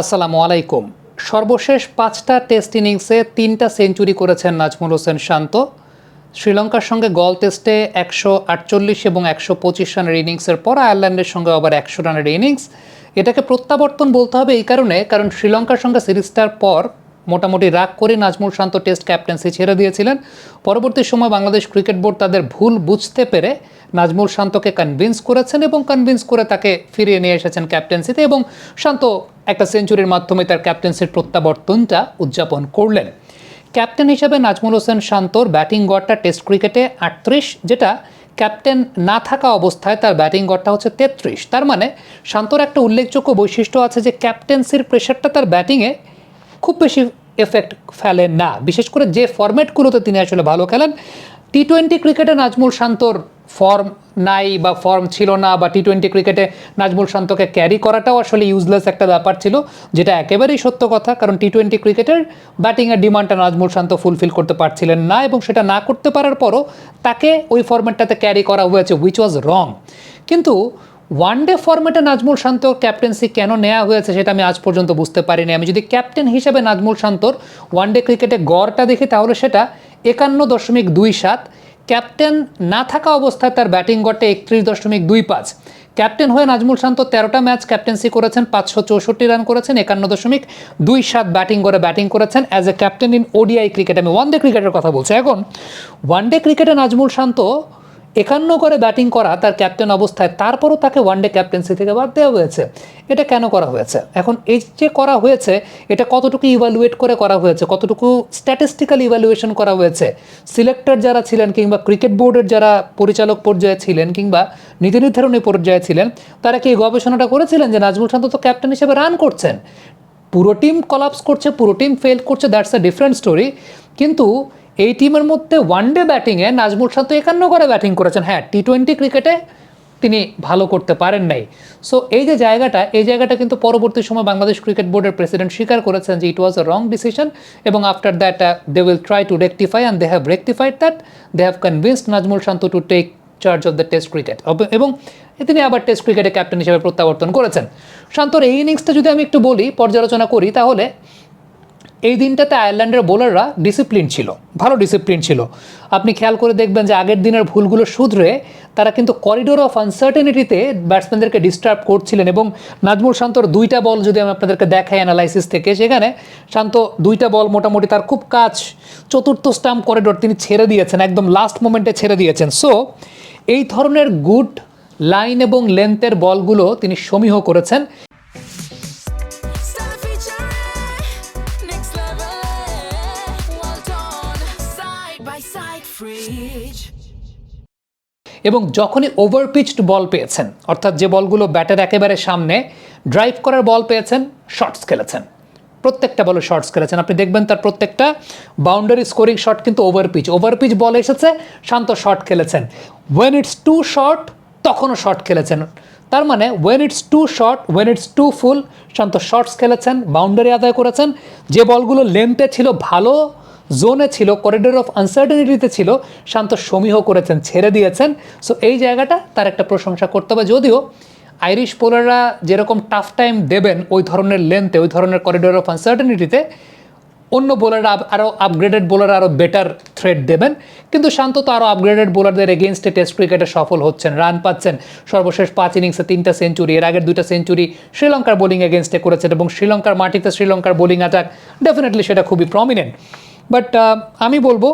আসসালামু আলাইকুম। সর্বশেষ পাঁচটা টেস্ট ইনিংসে তিনটা সেঞ্চুরি করেছেন নাজমুল হোসেন শান্ত। শ্রীলঙ্কার সঙ্গে গল টেস্টে একশো আটচল্লিশ এবং একশো পঁচিশ রানের ইনিংসের পর আয়ারল্যান্ডের সঙ্গে আবার একশো রানের ইনিংস। এটাকে প্রত্যাবর্তন বলতে হবে এই কারণে, কারণ শ্রীলঙ্কার সঙ্গে সিরিজটার পর মোটামুটি রাগ করে নাজমুল শান্ত টেস্ট ক্যাপ্টেন্সি ছেড়ে দিয়েছিলেন। পরবর্তী সময় বাংলাদেশ ক্রিকেট বোর্ড তাদের ভুল বুঝতে পেরে নাজমুল শান্তকে কনভিন্স করেছেন এবং কনভিন্স করে তাকে ফিরিয়ে নিয়ে এসেছেন ক্যাপ্টেন্সিতে এবং শান্ত একটা সেঞ্চুরির মাধ্যমে তার ক্যাপ্টেন্সির প্রত্যাবর্তনটা উদযাপন করলেন। ক্যাপ্টেন হিসেবে নাজমুল হোসেন শান্তর ব্যাটিং গড়টা টেস্ট ক্রিকেটে আটত্রিশ, যেটা ক্যাপ্টেন না থাকা অবস্থায় তার ব্যাটিং গড়টা হচ্ছে তেত্রিশ। তার মানে শান্তর একটা উল্লেখযোগ্য বৈশিষ্ট্য আছে যে ক্যাপ্টেন্সির প্রেশারটা তার ব্যাটিংয়ে খুব বেশি এফেক্ট ফেলে না। বিশেষ করে যে ফরম্যাটগুলোতে তিনি আসলে ভালো খেলেন টি টোয়েন্টি ক্রিকেটে নাজমুল শান্তর ফর্ম নাই বা ফর্ম ছিল না বা টি টোয়েন্টি ক্রিকেটে নাজমুল শান্তকে ক্যারি করাটাও আসলে ইউজলেস একটা ব্যাপার ছিল, যেটা একেবারেই সত্য কথা, কারণ টি টোয়েন্টি ক্রিকেটের ব্যাটিংয়ের ডিমান্ডটা নাজমুল শান্ত ফুলফিল করতে পারছিলেন না এবং সেটা না করতে পারার পরও তাকে ওই ফরম্যাটটাতে ক্যারি করা হয়েছে উইচ ওয়াজ রং কিন্তু ওয়ান ডে ফরম্যাটে নাজমুল শান্তর ক্যাপ্টেন্সি কেন নেওয়া হয়েছে সেটা আমি আজ পর্যন্ত বুঝতে পারিনি। আমি যদি ক্যাপ্টেন হিসেবে নাজমুল শান্তর ওয়ান ডে ক্রিকেটে গড়টা দেখি, তাহলে সেটা একান্ন দশমিক দুই সাত। ক্যাপ্টেন না থাকা অবস্থায় তার ব্যাটিং গড়টা একত্রিশ দশমিক দুই পাঁচ। ক্যাপ্টেন হয়ে নাজমুল শান্ত তেরোটা ম্যাচ ক্যাপ্টেন্সি করেছেন, পাঁচশো চৌষট্টি রান করেছেন, একান্ন দশমিক দুই সাত ব্যাটিং করে ব্যাটিং করেছেন। As a captain in ODI cricket আমি ওয়ান ডে ক্রিকেটের কথা বলছি। এখন ওয়ান ডে ক্রিকেটে নাজমুল শান্ত একান্ন করে ব্যাটিং করা তার ক্যাপ্টেন অবস্থায়, তারপরও তাকে ওয়ানডে ক্যাপ্টেন্সি থেকে বাদ দেওয়া হয়েছে। এটা কেন করা হয়েছে? এখন এই যে করা হয়েছে, এটা কতটুকু ইভ্যালুয়েট করে করা হয়েছে, কতটুকু স্ট্যাটিস্টিক্যাল ইভ্যালুয়েশন করা হয়েছে? সিলেক্টর যারা ছিলেন কিংবা ক্রিকেট বোর্ডের যারা পরিচালক পর্যায়ে ছিলেন কিংবা নীতি নির্ধারণী পর্যায়ে ছিলেন, তারা কি গবেষণাটা করেছিলেন যে নাজমুল শান্ত তো ক্যাপ্টেন হিসেবে রান করছেন? পুরো টিম কলাপস করছে, পুরো টিম ফেল করছে দ্যাটস আ ডিফারেন্ট স্টোরি কিন্তু এই টিমের মধ্যে ওয়ান ডে ব্যাটিংয়ে নাজমুল শান্ত একান্ন করে ব্যাটিং করেছেন। হ্যাঁ টি টোয়েন্টি ক্রিকেটে তিনি ভালো করতে পারেন নাই। সো এই যে জায়গাটা, এই জায়গাটা কিন্তু পরবর্তী সময় বাংলাদেশ ক্রিকেট বোর্ডের প্রেসিডেন্ট স্বীকার করেছেন যে it was a wrong decision এবং after that they will try to rectify and they have rectified that they have convinced Najmul Shanto to take charge of the test cricket এবং তিনি আবার test ক্রিকেটে captain হিসেবে প্রত্যাবর্তন করেছেন। শান্তর এই ইনিংসটা যদি আমি একটু বলি, পর্যালোচনা করি, তাহলে এই দিনটাতে আয়ারল্যান্ডের বোলাররা ডিসিপ্লিন ছিল, ভালো ডিসিপ্লিন ছিল। আপনি খেয়াল করে দেখবেন যে আগের দিনের ভুলগুলো শুধরে তারা কিন্তু করিডোর অফ আনসার্টেনিটিতে ব্যাটসম্যানদেরকে ডিস্টার্ব করছিলেন এবং নাজমুল শান্তর দুইটা বল যদি আমি আপনাদেরকে দেখাই অ্যানালাইসিস থেকে, সেখানে শান্ত দুইটা বল মোটামুটি তার খুব কাজ চতুর্থ স্টাম্প করিডোর তিনি ছেড়ে দিয়েছেন, একদম লাস্ট মোমেন্টে ছেড়ে দিয়েছেন। সো এই ধরনের গুড লাইন এবং লেন্থের বলগুলো তিনি সমীহ করেছেন। এবং যখনই ওভার পিচড বল পেয়েছেন, অর্থাৎ যে বলগুলো ব্যাটের একেবারে সামনে ড্রাইভ করার বল পেয়েছেন শর্টস খেলেছেন। প্রত্যেকটা বলে শর্টস খেলেছেন। আপনি দেখবেন তার প্রত্যেকটা বাউন্ডারি স্কোরিং শট কিন্তু over pitch over pitch ball এসেছে, শান্ত শট খেলেছেন। ওয়েন ইটস টু শর্ট তখনও শর্ট খেলেছেন। তার মানে when it's too short when it's too full Shanto shorts খেলেছেন বাউন্ডারি আদায় করেছেন। যে বলগুলো লেন্থে ছিল ভালো জোনে ছিল করিডোর অফ আনসার্টেনিটিতে ছিল। শান্ত সমীহ করেছেন, ছেড়ে দিয়েছেন। সো এই জায়গাটা তার একটা প্রশংসা করতে হবে। যদিও আইরিশ বোলাররা যেরকম টাফ টাইম দেবেন ওই ধরনের লেন্থে ওই ধরনের করিডোর অফ আনসার্টেনিটিতে অন্য বোলাররা আরও আপগ্রেডেড বোলার আরও বেটার থ্রেড দেবেন। কিন্তু শান্ত তো আরও আপগ্রেডেড বোলারদের এগেনস্টে টেস্ট ক্রিকেটে সফল হচ্ছেন রান পাচ্ছেন। সর্বশেষ পাঁচ ইনিংসে তিনটা সেঞ্চুরি এর আগের দুইটা সেঞ্চুরি শ্রীলঙ্কার বোলিং এগেনস্টে করেছেন এবং শ্রীলঙ্কার মাটিতে শ্রীলঙ্কার বোলিং অ্যাটাক ডেফিনেটলি সেটা খুবই প্রমিনেন্ট বাট আমি বলব,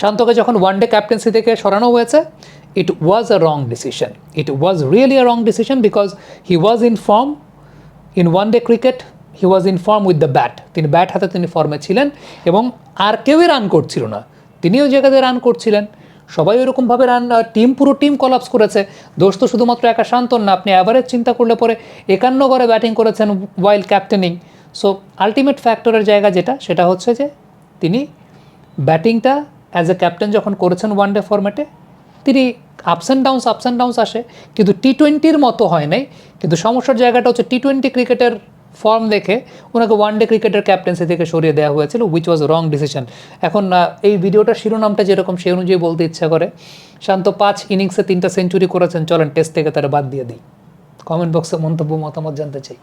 শান্তকে যখন ওয়ান ডে ক্যাপ্টেন্সি থেকে সরানো হয়েছে it was a wrong decision it was really a wrong decision because he was in form in one day cricket he was in form with the bat তিনি bat হাতে তিনি ফর্মে ছিলেন এবং আর কেউই রান করছিল না। তিনিও জায়গাতে রান করছিলেন। সবাই ওরকমভাবে রান টিম পুরো টিম কলাপস করেছে। দোষ তো শুধুমাত্র একা শান্তন না, আপনি অ্যাভারেজ চিন্তা করলে পরে একান্ন করে ব্যাটিং করেছেন ওয়াইল্ড ক্যাপ্টেনিং সো আলটিমেট ফ্যাক্টরের জায়গা যেটা, সেটা হচ্ছে যে তিনি ব্যাটিংটা অ্যাজ এ ক্যাপ্টেন যখন করেছেন ওয়ান ডে ফরম্যাটে তিনি ups and downs ups and downs আসে। কিন্তু টি টোয়েন্টির মতো হয় নাই। কিন্তু সমস্যার জায়গাটা হচ্ছে টি টোয়েন্টি ক্রিকেটের ফর্ম দেখে ওনাকে ওয়ান ডে ক্রিকেটের ক্যাপ্টেন্সি থেকে সরিয়ে দেওয়া হয়েছিল উইচ ওয়াজ রং ডিসিশন এখন এই ভিডিওটার শিরোনামটা যেরকম সেই অনুযায়ী বলতে ইচ্ছা করে, শান্ত পাঁচ ইনিংসে তিনটা সেঞ্চুরি করেছেন, চলেন টেস্ট থেকে তারা বাদ দিয়ে দিই। কমেন্ট বক্সে মন্তব্য, মতামত জানতে চাই।